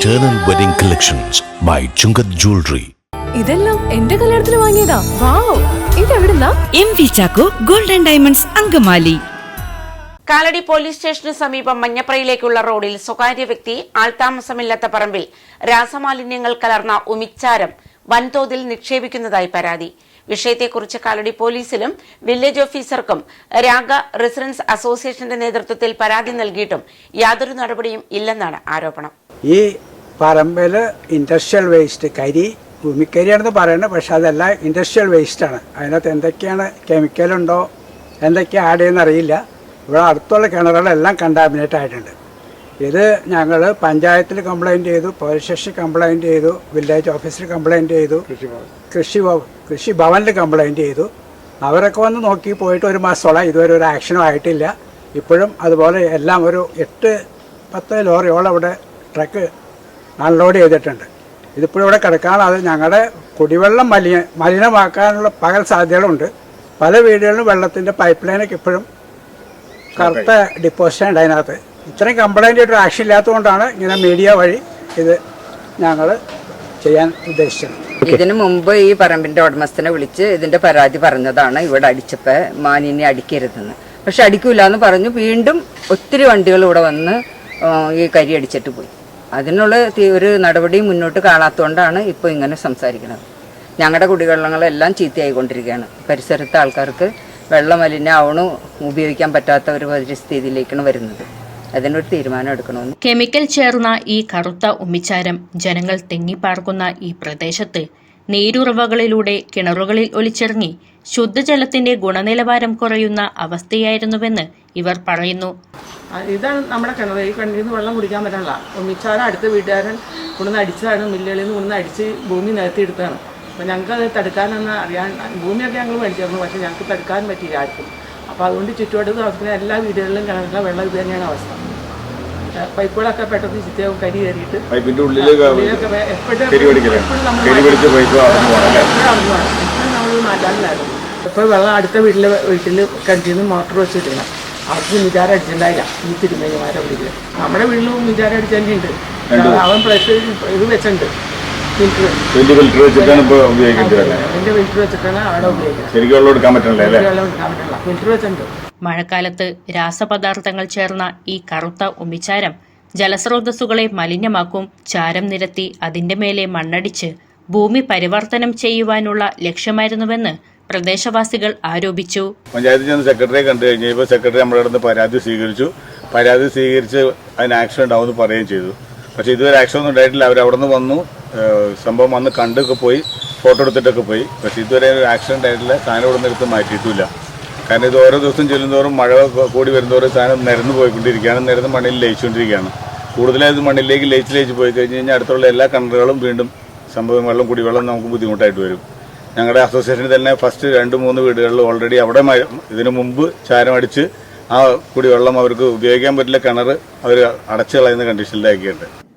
Eternal Wedding Collections by Chungath Jewelry. ഇതെല്ലാം എന്റെ കല്യാണത്തിന് വാങ്ങിയതാ. Wow ഇതെവിടുന്നാ? M V Chacko golden diamonds Angamaly. Kalady police സ്റ്റേഷന് സമീപം മഞ്ഞപ്രയിലേക്കുള്ള റോഡിൽ സ്വകാര്യ വ്യക്തി ആൾതാമസമില്ലാത്ത പറമ്പിൽ രാസമാലിന്യങ്ങൾ കലർന്ന ഉമിച്ചാരം വൻതോതിൽ നിക്ഷേപിക്കുന്നതായി പരാതി. വിഷയത്തെക്കുറിച്ച് കാലടി പോലീസിലും വില്ലേജ് ഓഫീസർക്കും രാഗ റെസിഡൻസ് അസോസിയേഷന്റെ നേതൃത്വത്തിൽ പരാതി നൽകിയിട്ടും യാതൊരു നടപടിയും ഇല്ലെന്നാണ് ആരോപണം. ഈ പറമ്പിൽ ഇൻഡസ്ട്രിയൽ വേസ്റ്റ് കരി ഭൂമിക്കരിയാണെന്ന് പറയുന്നത് പക്ഷെ അതെല്ലാം ഇൻഡസ്ട്രിയൽ വേസ്റ്റാണ് അതിനകത്ത് എന്തൊക്കെയാണ് കെമിക്കലുണ്ടോ എന്തൊക്കെയാണ് ആഡ് ചെയ്യുന്ന അറിയില്ല. ഇവിടെ അടുത്തുള്ള കിണറുകളെല്ലാം കണ്ടാമിനേറ്റ് ആയിട്ടുണ്ട്. ഇത് ഞങ്ങൾ പഞ്ചായത്തിൽ കംപ്ലൈന്റ് ചെയ്തു പോലീസ് സ്റ്റേഷനിൽ കംപ്ലൈന്റ് ചെയ്തു വില്ലേജ് ഓഫീസിൽ കംപ്ലൈന്റ് ചെയ്തു കൃഷി കൃഷി ഭവനിൽ കംപ്ലൈന്റ് ചെയ്തു. അവരൊക്കെ വന്ന് നോക്കി പോയിട്ട് ഒരു മാസത്തോളം ഇതുവരെ ഒരു ആക്ഷനും ആയിട്ടില്ല. ഇപ്പോഴും അതുപോലെ എല്ലാം ഒരു എട്ട് പത്ത് ലോറിയോളം ഇവിടെ ട്രക്ക് അൺലോഡ് ചെയ്തിട്ടുണ്ട്. ഇതിപ്പോഴും ഇവിടെ കിടക്കാണ് അത് ഞങ്ങളുടെ കുടിവെള്ളം മലിന മലിനമാക്കാനുള്ള പകൽ സാധ്യതകളുണ്ട്. പല വീടുകളിലും വെള്ളത്തിന്റെ പൈപ്പ് ലൈനൊക്കെ ഇപ്പോഴും കറുത്ത ഡിപ്പോസിറ്റ് ഉണ്ട് അതിനകത്ത്. ഇത്രയും കംപ്ലൈന്റ് ഒരു ആക്ഷൻ ഇല്ലാത്തതുകൊണ്ടാണ് ഇങ്ങനെ മീഡിയ വഴി ഇത് ഞങ്ങൾ ചെയ്യാൻ ഉദ്ദേശിച്ചത്. ഇതിനു മുമ്പ് ഈ പറമ്പിന്റെ ഉടമസ്ഥനെ വിളിച്ച് ഇതിന്റെ പരാതി പറഞ്ഞതാണ്. ഇവിടെ അടിച്ചപ്പോ മാനിനെ അടിക്കരുതെന്ന്. പക്ഷെ അടിക്കൂല എന്ന് പറഞ്ഞു. വീണ്ടും ഒത്തിരി വണ്ടികൾ ഇവിടെ വന്ന് ഈ കരി അടിച്ചിട്ട് പോയി. അതിനുള്ള ഒരു നടപടിയും മുന്നോട്ട് കാണാത്തതുകൊണ്ടാണ് ഇപ്പോൾ ഇങ്ങനെ സംസാരിക്കുന്നത്. ഞങ്ങളുടെ കുടിവെള്ളങ്ങളെല്ലാം ചീത്തയായിക്കൊണ്ടിരിക്കുകയാണ് പരിസരത്തെ ആൾക്കാർക്ക് വെള്ളം മലിനാവണു ഉപയോഗിക്കാൻ പറ്റാത്ത ഒരു പരിസ്ഥിതിയിലേക്കാണ് വരുന്നത്. അതിനൊരു തീരുമാനം എടുക്കണമെന്ന് കെമിക്കൽ ചേർന്ന ഈ കറുത്ത ഉമ്മിച്ചാരം ജനങ്ങൾ തെങ്ങിപ്പാർക്കുന്ന ഈ പ്രദേശത്ത് നീരുറവകളിലൂടെ കിണറുകളിൽ ഒലിച്ചിറങ്ങി ശുദ്ധജലത്തിന്റെ ഗുണനിലവാരം കുറയുന്ന അവസ്ഥയായിരുന്നുവെന്ന് ഇവർ പറയുന്നു. ഇതാണ് നമ്മുടെ കിണർ ഈ കിണറിൽ നിന്ന് വെള്ളം കുടിക്കാൻ പറ്റാനുള്ള ഒന്നിച്ചാലും അടുത്ത വീട്ടുകാരൻ കൊണ്ടുവന്ന് അടിച്ചതാണ്. മില്ലുകളിൽ നിന്ന് കൊണ്ടുവന്ന് അടിച്ച് ഭൂമി നിരത്തി എടുത്തതാണ്. അപ്പോൾ ഞങ്ങൾക്ക് അത് തടുക്കാനൊന്ന് അറിയാൻ ഭൂമിയൊക്കെ ഞങ്ങൾ മേടിച്ചിരുന്നു. പക്ഷേ ഞങ്ങൾക്ക് തടുക്കാൻ പറ്റിയില്ല ആർക്കും. അപ്പോൾ അതുകൊണ്ട് ചുറ്റുപാട് താമസിക്കുന്ന എല്ലാ വീടുകളിലും കിണറിലെ വെള്ളം ഇത് തന്നെയാണ് അവസ്ഥ. പൈപ്പുകളൊക്കെ പെട്ടെന്ന് ചുറ്റിയാവും കരി കയറിയിട്ട് പൈപ്പിന്റെ ഉള്ളിൽ ഉള്ളിലൊക്കെ എപ്പോഴും എപ്പോഴും നമ്മൾ എപ്പോഴും മാറ്റാനില്ലായിരുന്നു. ഇപ്പോൾ വെള്ളം അടുത്ത വീട്ടിലെ വീട്ടിൽ കിണറ്റിൽ നിന്ന് മോട്ടർ വെച്ചിട്ടില്ല. അവർക്ക് മിതാരം അടിച്ചിട്ടുണ്ടായില്ല. ഈ തിരുമേനിമാരെ വീട്ടിൽ നമ്മുടെ വീട്ടിലും മിജാരം അടിച്ചതന്നെയുണ്ട് അവൻ പ്ലസ് ഇത് വെച്ചിട്ടുണ്ട്. ഫിൽറ്റർ വലിയ ഫിൽറ്റർ വെച്ചിട്ടാണ് ഇപ്പോൾ ഉപയോഗിക്കേണ്ടി അതിന്റെ ഫിൽറ്റർ വെച്ചിട്ടാണ് അവിടെ ഉപയോഗിക്കുന്നത്. ശരിക്കും വെള്ളം എടുക്കാൻ പറ്റണല്ലേ വെള്ളം എടുക്കാൻ പറ്റില്ല ഫിൽറ്റർ വെച്ചിട്ടുണ്ട്. മഴക്കാലത്ത് രാസപദാർത്ഥങ്ങൾ ചേർന്ന ഈ കറുത്ത ഉമിച്ചാരം ജലസ്രോതസ്സുകളെ മലിനമാക്കും. ചാരം നിരത്തി അതിന്റെ മേലെ മണ്ണടിച്ച് ഭൂമി പരിവർത്തനം ചെയ്യുവാനുള്ള ലക്ഷ്യമായിരുന്നുവെന്ന് പ്രദേശവാസികൾ ആരോപിച്ചു. പഞ്ചായത്ത് ചെന്ന് സെക്രട്ടറിയെ കണ്ടു കഴിഞ്ഞപ്പോൾ സെക്രട്ടറി നമ്മുടെ അടുത്ത് പരാതി സ്വീകരിച്ചു. പരാതി സ്വീകരിച്ച് അതിന് ആക്ഷൻ ഉണ്ടാവുമെന്ന് പറയുകയും ചെയ്തു. പക്ഷേ ഇതുവരെ ആക്ഷൻ ഒന്നും ഉണ്ടായിട്ടില്ല. അവർ അവിടെ നിന്ന് വന്നു സംഭവം വന്ന് കണ്ടൊക്കെ പോയി. ഫോട്ടോ എടുത്തിട്ടൊക്കെ പോയി. പക്ഷേ ഇതുവരെ ഒരു ആക്ഷൻ ഉണ്ടായിട്ടില്ല. സാധനം ഇവിടെ നിന്ന് എടുത്ത് മാറ്റിയിട്ടില്ല. കാരണം ഇത് ഓരോ ദിവസം ചെല്ലുന്നതോറും മഴ കൂടി വരുന്നതോറും സാധനം നിരന്ന് പോയിക്കൊണ്ടിരിക്കുകയാണ്. നിരന്ന് മണ്ണിൽ ലയിച്ചുകൊണ്ടിരിക്കുകയാണ്. കൂടുതലായത് മണ്ണിലേക്ക് ലയിച്ച് ലയിച്ച് പോയി കഴിഞ്ഞ് കഴിഞ്ഞാൽ അടുത്തുള്ള എല്ലാ കിണറുകളും വീണ്ടും സംഭവം വെള്ളം കുടിവെള്ളം നമുക്ക് ബുദ്ധിമുട്ടായിട്ട് വരും. ഞങ്ങളുടെ അസോസിയേഷനിൽ തന്നെ ഫസ്റ്റ് രണ്ട് മൂന്ന് വീടുകളിൽ ഓൾറെഡി അവിടെ ഇതിനു മുമ്പ് ചാരം അടിച്ച് ആ കുടിവെള്ളം അവർക്ക് ഉപയോഗിക്കാൻ പറ്റില്ല കിണർ അവർ അടച്ചു കളയുന്ന കണ്ടീഷനിലാക്കിയിട്ടുണ്ട്